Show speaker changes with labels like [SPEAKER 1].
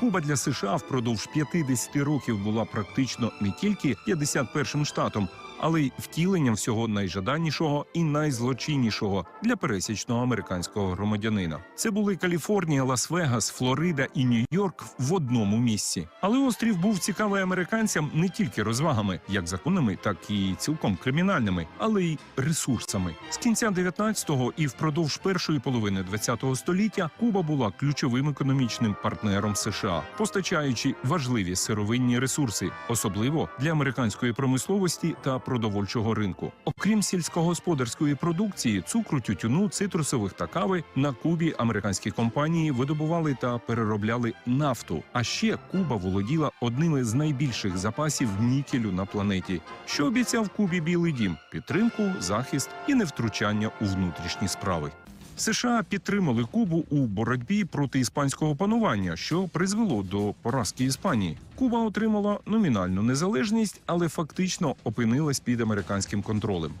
[SPEAKER 1] Куба для США впродовж 50 років була практично не тільки 51-м штатом, але й втіленням всього найжаданішого і найзлочиннішого для пересічного американського громадянина. Це були Каліфорнія, Лас-Вегас, Флорида і Нью-Йорк в одному місці. Але острів був цікавий американцям не тільки розвагами, як законними, так і цілком кримінальними, але й ресурсами. З кінця 19-го і впродовж першої половини 20-го століття Куба була ключовим економічним партнером США, постачаючи важливі сировинні ресурси, особливо для американської промисловості та продовольчого ринку. Окрім сільськогосподарської продукції, цукру, тютюну, цитрусових та кави на Кубі американські компанії видобували та переробляли нафту. А ще Куба володіла одним із найбільших запасів нікелю на планеті, що обіцяв Кубі Білий Дім підтримку, захист і невтручання у внутрішні справи. США підтримали Кубу у боротьбі проти іспанського панування, що призвело до поразки Іспанії. Куба отримала номінальну незалежність, але фактично опинилась під американським контролем.